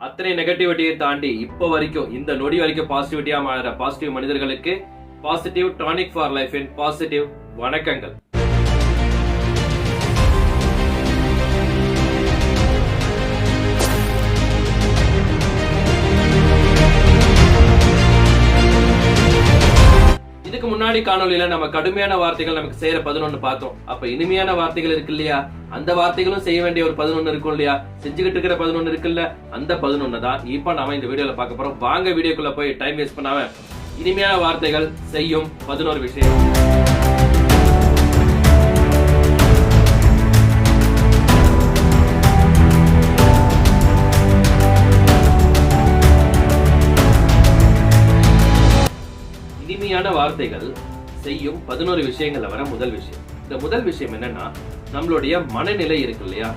அத்தனை நெகட்டிவிட்டியை தாண்டி இப்போ வரைக்கும் இந்த நொடி வரைக்கும் பாசிட்டிவிட்டியா மாற பாசிட்டிவ் மனிதர்களுக்கு positive tonic for life in positive வணக்கங்கள். முன்னாடி காணொலியில நம்ம கடுமையான வார்த்தைகள் நமக்கு செய்யற பதினொன்னு பார்த்தோம். அப்ப இனிமையான வார்த்தைகள் இருக்கு இல்லையா? அந்த வார்த்தைகளும் செய்ய வேண்டிய ஒரு பதினொன்னு இருக்கும் இல்லையா? செஞ்சுக்கிட்டு இருக்கிற பதினொன்னு இருக்குல்ல அந்த பதினொன்னு தான். இப்ப நாம இந்த வீடியோல பார்க்க போறோம். வாங்க வீடியோக்குள்ள போய் டைம் வேஸ்ட் பண்ணாம இனிமையான வார்த்தைகள் செய்யும் பதினோரு விஷயம். இனிமையான வார்த்தைகள் செய்யும் பதினோரு விஷயங்கள்ல வர முதல் விஷயம். இந்த முதல் விஷயம் என்னன்னா நம்மளுடைய மனநிலை இருக்கு இல்லையா?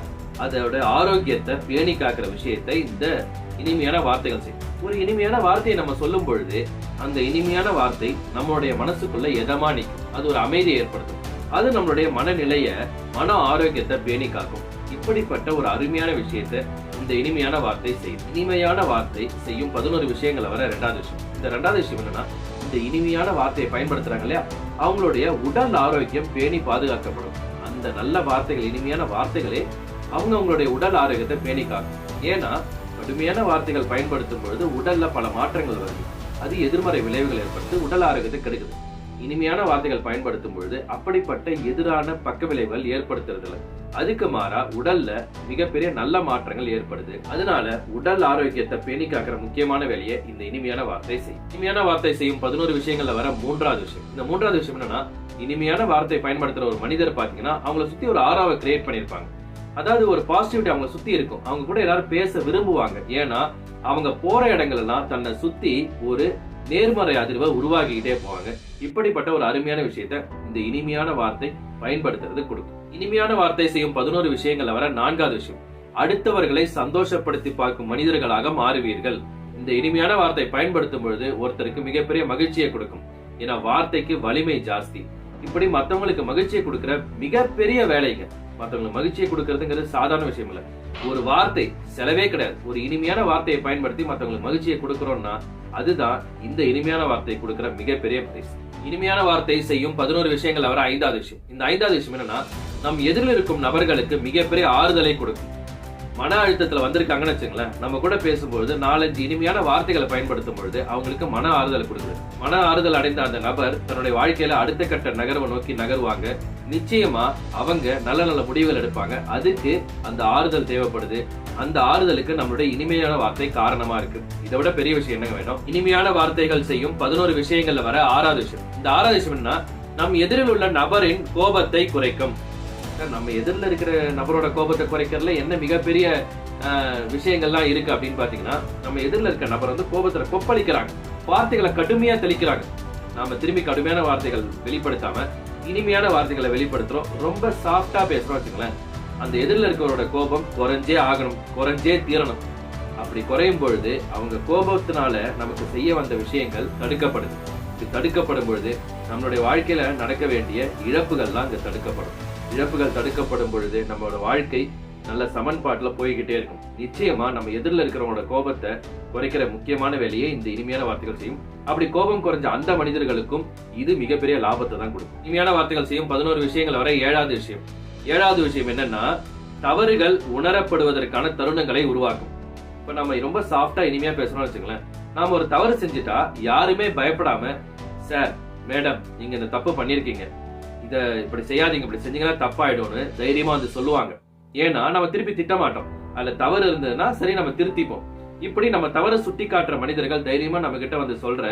அதோட ஆரோக்கியத்தை பேணி காக்கிற விஷயத்தை இந்த இனிமையான வார்த்தைகள் செய்யும். ஒரு இனிமையான வார்த்தையை நம்ம சொல்லும் பொழுது அந்த இனிமையான வார்த்தை நம்மளுடைய மனசுக்குள்ள எதமா நிற்கும். அது ஒரு அமைதியை ஏற்படுத்தும். அது நம்மளுடைய மனநிலைய மன ஆரோக்கியத்தை பேணி காக்கும். இப்படிப்பட்ட ஒரு அருமையான விஷயத்தை இந்த இனிமையான வார்த்தை செய்யும். இனிமையான வார்த்தை செய்யும் பதினோரு விஷயங்களை வர ரெண்டாவது விஷயம். இந்த ரெண்டாவது விஷயம் என்னன்னா இந்த இனிமையான வார்த்தையை பயன்படுத்துறாங்க இல்லையா? அவங்களுடைய உடல் ஆரோக்கியம் பேணி பாதுகாக்கப்படும். அந்த நல்ல வார்த்தைகள் இனிமையான வார்த்தைகளே அவங்க அவங்களுடைய உடல் ஆரோக்கியத்தை பேணி காக்கும். ஏன்னா கடுமையான வார்த்தைகள் பயன்படுத்தும் பொழுது உடல்ல பல மாற்றங்கள் வருது. அது எதிர்மறை விளைவுகள் ஏற்படுத்தி உடல் ஆரோக்கியத்தை கெடுக்குது. இனிமையான வார்த்தைகள் பயன்படுத்தும் பொழுது அப்படிப்பட்ட எதிரான பக்க விளைவுகள் ஏற்படுத்துறதில்லை. அதுக்கு மாறா உடல்ல மிகப்பெரிய நல்ல மாற்றங்கள் ஏற்படுது. அதனால உடல் ஆரோக்கியத்தை பேணி காக்கிற முக்கியமான வேலையை இந்த இனிமையான வார்த்தை செய்யும் இனிமையான வார்த்தை செய்யும் பதினோரு விஷயங்கள்ல வர மூன்றாவது விஷயம். இந்த மூன்றாவது விஷயம் என்னன்னா இனிமையான வார்த்தை பயன்படுத்துற ஒரு மனிதர் பாத்தீங்கன்னா அவங்கள சுத்தி ஒரு ஆறாவை கிரியேட் பண்ணிருப்பாங்க அதாவது ஒரு பாசிட்டிவிட்டி அவங்க சுத்தி இருக்கும். அவங்க கூட எல்லாரும் பேச விரும்புவாங்க. ஏன்னா அவங்க போற இடங்கள் எல்லாம் தன்னை சுத்தி ஒரு நேர்மறை அதிர்வை உருவாக்கிக்கிட்டே போவாங்க. இப்படிப்பட்ட ஒரு அருமையான விஷயத்த இந்த இனிமையான வார்த்தை பயன்படுத்துறது கொடுக்கும். இனிமையான வார்த்தை செய்யும் பதினோரு விஷயங்கள் வர நான்காவது விஷயம். அடுத்தவர்களை சந்தோஷப்படுத்தி பார்க்கும் மனிதர்களாக மாறுவீர்கள். இந்த இனிமையான வார்த்தை பயன்படுத்தும் பொழுது ஒருத்தருக்கு மிகப்பெரிய மகிழ்ச்சியை கொடுக்கும். ஏன்னா வார்த்தைக்கு வலிமை ஜாஸ்தி. இப்படி மத்தவங்களுக்கு மகிழ்ச்சியை கொடுக்கிற மிகப்பெரிய வேலைங்க. மத்தவங்களுக்கு மகிழ்ச்சியை கொடுக்கறதுங்கிறது சாதாரண விஷயம் இல்ல. ஒரு வார்த்தை செலவே கிடையாது. ஒரு இனிமையான வார்த்தையை பயன்படுத்தி மத்தவங்களுக்கு மகிழ்ச்சியை கொடுக்கறோம்னா அதுதான் இந்த இனிமையான வார்த்தையை கொடுக்கிற மிகப்பெரிய பிரைஸ் இனிமையான வார்த்தை செய்யும் பதினோரு விஷயங்கள் வர ஐந்தாவது விஷயம். இந்த ஐந்தாவது விஷயம் என்னன்னா நம் எதிரில் இருக்கும் நபர்களுக்கு மிகப்பெரிய ஆறுதலை கொடுக்கும். மன அழுத்தத்துல வந்திருக்காங்கன்னு வச்சுங்களேன் நம்ம கூட பேசும்பொழுது நாலஞ்சு இனிமையான வார்த்தைகளை பயன்படுத்தும் பொழுது அவங்களுக்கு மன ஆறுதல் கொடுக்குது. மன ஆறுதல் அடைந்த அந்த நபர் தன்னுடைய வாழ்க்கையில அடுத்த கட்ட நகர்வை நோக்கி நகருவாங்க. நிச்சயமா அவங்க நல்ல நல்ல முடிவுகள் எடுப்பாங்க. அதுக்கு அந்த ஆறுதல் தேவைப்படுது. அந்த ஆறுதலுக்கு நம்மளுடைய இனிமையான வார்த்தை காரணமா இருக்கு. இதை விட பெரிய விஷயம் என்னங்க வேணும்? இனிமையான வார்த்தைகள் செய்யும் பதினோரு விஷயங்கள்ல வர ஆறாவது விஷயம். இந்த ஆறாவது விஷயம் நம் எதிரில் உள்ள நபரின் கோபத்தை குறைக்கும். நம்ம எதிரில் இருக்கிற நபரோட கோபத்தை குறைக்கிறதுல என்ன மிகப்பெரிய ஆஹ், விஷயங்கள்லாம் இருக்கு அப்படின்னு பார்த்தீங்கன்னா நம்ம எதிரில் இருக்கிற நபர் வந்து கோபத்துல கொப்பளிக்கிறாங்க. வார்த்தைகளை கடுமையா தெளிக்கிறாங்க. நாம திரும்பி கடுமையான வார்த்தைகள் வெளிப்படுத்தாம இனிமையான வார்த்தைகளை வெளிப்படுத்துறோம். ரொம்ப சாஃப்டா பேசுறோம் வச்சுங்களேன் அந்த எதிரில் இருக்கிறவரோட கோபம் குறைஞ்சே ஆகணும் குறைஞ்சே தீரணும். அப்படி குறையும் பொழுது அவங்க கோபத்தினால நமக்கு செய்ய வந்த விஷயங்கள் தடுக்கப்படுது. இது தடுக்கப்படும் பொழுது நம்மளுடைய வாழ்க்கையில நடக்க வேண்டிய இழப்புகள்லாம் இங்க தடுக்கப்படும். இழப்புகள் தடுக்கப்படும் பொழுது நம்மளோட வாழ்க்கை நல்ல சமன்பாட்டில் போய்கிட்டே இருக்கும். நிச்சயமா நம்ம எதிரில் இருக்கிறவங்களோட கோபத்தை குறைக்கிற முக்கியமான வேலையை இந்த இனிமையான வார்த்தைகள் செய்யும். அப்படி கோபம் குறைஞ்ச அந்த மனிதர்களுக்கும் இது மிகப்பெரிய லாபத்தை தான் கொடுக்கும். இனிமையான வார்த்தைகள் செய்யும் பதினோரு விஷயங்கள் வரை ஏழாவது விஷயம். ஏழாவது விஷயம் என்னன்னா தவறுகள் உணரப்படுவதற்கான தருணங்களை உருவாக்கும். இப்ப நம்ம ரொம்ப சாஃப்டா இனிமையா பேசணும்னு வச்சுக்கலாம் நாம ஒரு தவறு செஞ்சுட்டா யாருமே பயப்படாம சார் மேடம் நீங்க இந்த தப்பு பண்ணிருக்கீங்க இதை இப்படி செய்யாதீங்க இப்படி செஞ்சீங்கன்னா தப்பாயிடும்னு தைரியமா வந்து சொல்லுவாங்க. ஏன்னா நம்ம திருப்பி திட்ட மாட்டோம் அதுல தவறு இருந்ததுன்னா சரி நம்ம திருத்திப்போம். இப்படி நம்ம தவறு சுட்டி காட்டுற மனிதர்கள் தைரியமா நம்ம கிட்ட வந்து சொல்ற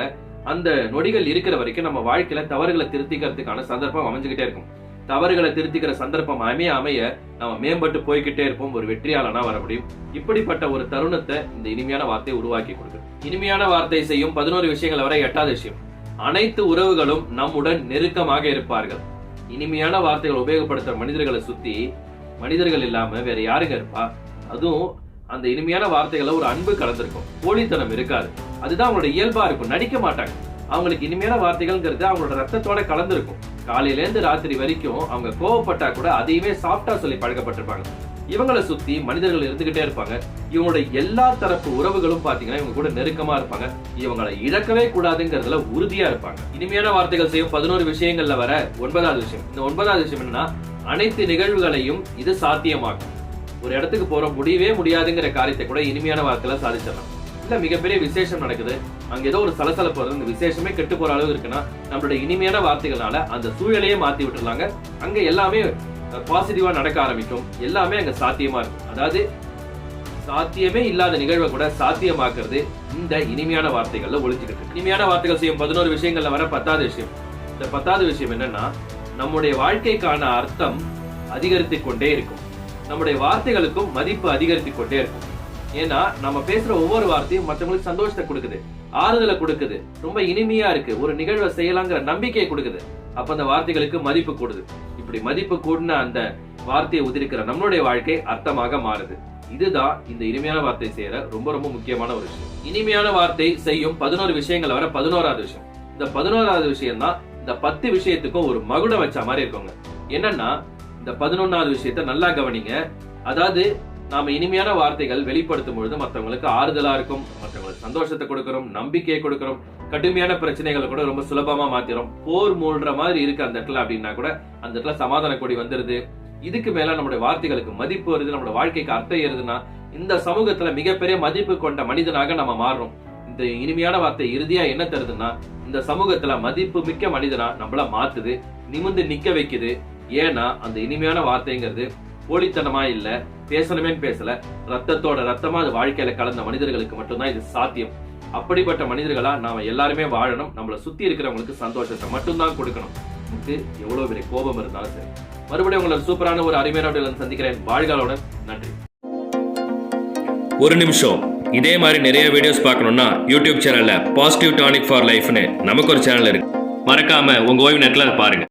அந்த நொடிகள் இருக்கிற வரைக்கும் நம்ம வாழ்க்கையில தவறுகளை திருத்திக்கிறதுக்கான சந்தர்ப்பம் அமைஞ்சுக்கிட்டே இருக்கும். தவறுகளை திருத்திக்கிற சந்தர்ப்பம் அமைய அமைய நம்ம மேம்பட்டு போய்கிட்டே இருப்போம். ஒரு வெற்றியாளனா வர முடியும். இப்படிப்பட்ட ஒரு தருணத்தை இந்த இனிமையான வார்த்தையை உருவாக்கி கொடுக்கும் இனிமையான வார்த்தை செய்யும் பதினோரு விஷயங்களை வர எட்டாவது விஷயம். அனைத்து உறவுகளும் நம்முடன் நெருக்கமாக இருப்பார்கள். இனிமையான வார்த்தைகள் உபயோகப்படுத்துற மனிதர்களை சுத்தி மனிதர்கள் இல்லாம வேற யாருங்க இருப்பா? அதுவும் அந்த இனிமையான வார்த்தைகளை ஒரு அன்பு கலந்திருக்கும். போலித்தனம் இருக்காது. அதுதான் அவங்களோட இயல்பா இருக்கும். நடிக்க மாட்டாங்க. அவங்களுக்கு இனிமையான வார்த்தைகள்ங்கிறது அவங்களோட ரத்தத்தோட கலந்திருக்கும். காலையிலேருந்து ராத்திரி வரைக்கும் அவங்க கோவப்பட்டா கூட அதையுமே சாஃப்டா சொல்லி பழக்கப்பட்டிருப்பாங்க. இவங்களை சுத்தி மனிதர்கள் இருந்துகிட்டே இருப்பாங்க. இவங்களுடைய எல்லா தரப்பு உறவுகளும் பாத்தீங்கன்னா இவங்க கூட நெருக்கமா இருப்பாங்க. இவங்களை இழக்கவே கூடாதுங்கிறதுல உறுதியா இருப்பாங்க. இனிமையான வார்த்தைகள் செய்யும் பதினோரு விஷயங்கள்ல வர ஒன்பதாவது விஷயம். இந்த ஒன்பதாவது விஷயம் என்னன்னா அனைத்து நிகழ்வுகளையும் இது சாத்தியமாக்கும். ஒரு இடத்துக்கு போற முடியவே முடியாதுங்கிற காரியத்தை கூட இனிமையான வார்த்தையில சாதிச்சிடலாம். இல்ல மிகப்பெரிய விசேஷம் நடக்குது. அங்க ஏதோ ஒரு சலசலப்பு வருது. இந்த விசேஷமே கெட்டு போற அளவு இருக்குன்னா நம்மளுடைய இனிமையான வார்த்தைகளால அந்த சூழலையே மாத்தி விட்டுருலாங்க அங்க எல்லாமே பாசிட்டிவாக நடக்க ஆரம்பிக்கும். எல்லாமே அங்க சாத்தியமா இருக்கும். அதாவது சாத்தியமே இல்லாத நிகழ்வை கூட சாத்தியமாக்குறது இந்த இனிமையான வார்த்தைகள்ல ஒளிஞ்சுக்கிட்டு இனிமையான வார்த்தைகள் செய்யும் பதினோரு விஷயங்கள்ல வர பத்தாவது விஷயம். இந்த பத்தாவது விஷயம் என்னன்னா நம்முடைய வாழ்க்கைக்கான அர்த்தம் அதிகரித்து கொண்டே இருக்கும். நம்முடைய வார்த்தைகளுக்கும் மதிப்பு அதிகரித்துக் கொண்டே இருக்கும். ஏன்னா நம்ம பேசுற ஒவ்வொரு வார்த்தையும் மற்றவங்களுக்கு சந்தோஷத்தை கொடுக்குது ஆறுதலை கொடுக்குது ரொம்ப இனிமையா இருக்கு. ஒரு நிகழ்வை செய்யலாங்கிற நம்பிக்கையை கொடுக்குது. அப்ப அந்த வார்த்தைகளுக்கு மதிப்பு கூடுது. இப்படி மதிப்பு கூடின அந்த வார்த்தையை உதிரிக்கிற நம்மளுடைய வாழ்க்கை அர்த்தமாக மாறுது. இதுதான் இந்த இனிமையான வார்த்தை செய்யற ரொம்ப ரொம்ப முக்கியமான ஒரு விஷயம். இனிமையான வார்த்தை செய்யும் பதினோரு விஷயங்கள் வர பதினோராவது விஷயம். இந்த பதினோராவது விஷயம் தான் இந்த பத்து விஷயத்துக்கும் ஒரு மகுட வச்ச மாதிரி இருக்குங்க. என்னன்னா இந்த பதினொன்னாவது விஷயத்த நல்லா கவனிங்க. அதாவது நாம இனிமையான வார்த்தைகள் வெளிப்படுத்தும் பொழுது மற்றவங்களுக்கு ஆறுதலா இருக்கும் மற்றவங்களுக்கு சந்தோஷத்தை கொடுக்கிறோம் நம்பிக்கையை கொடுக்கிறோம் கடுமையான பிரச்சனைகளை கூட ரொம்ப சுலபமா மாத்திரும். போர் மூழ்ற மாதிரி இருக்கு அந்த இடத்துல அப்படின்னா கூட அந்த இடத்துல சமாதான கொடி வந்துருது. இதுக்கு மேல நம்முடைய வார்த்தைகளுக்கு மதிப்பு வருது நம்மளோட வாழ்க்கைக்கு அர்த்தம் ஏறுதுன்னா இந்த சமூகத்துல மிகப்பெரிய மதிப்பு கொண்ட மனிதனாக நம்ம மாறுறோம். இந்த இனிமையான வார்த்தை இறுதியா என்ன தருதுன்னா இந்த சமூகத்துல மதிப்பு மிக்க மனிதனா நம்மள மாத்துது நிமிந்து நிக்க வைக்குது. ஏன்னா அந்த இனிமையான வார்த்தைங்கிறது போலித்தனமா இல்ல பேசணுமேன்னு பேசல. ரத்தத்தோட ரத்தமா அது வாழ்க்கையில கலந்த மனிதர்களுக்கு மட்டும்தான் இது சாத்தியம். அப்படிப்பட்ட மனிதர்களா நாம எல்லாருமே வாழணும். நம்மள சுத்தி இருக்கிறவங்களுக்கு சந்தோஷத்தை மட்டும்தான் கொடுக்கணும். நமக்கு எவ்வளவு பெரிய கோபம் இருந்தாலும் சரி. மறுபடியும் உங்களை சூப்பரான ஒரு அருமையான சந்திக்கிறேன். வாழ்காலோட நன்றி. ஒரு நிமிஷம். இதே மாதிரி நிறைய வீடியோஸ் பார்க்கணும்னா யூடியூப் சேனல்ல பாசிட்டிவ் டானிக் ஃபார் லைஃப்னு நமக்கு ஒரு சேனல் இருக்கு. மறக்காம உங்க ஓய்வு நேரத்தில் அதை பாருங்க.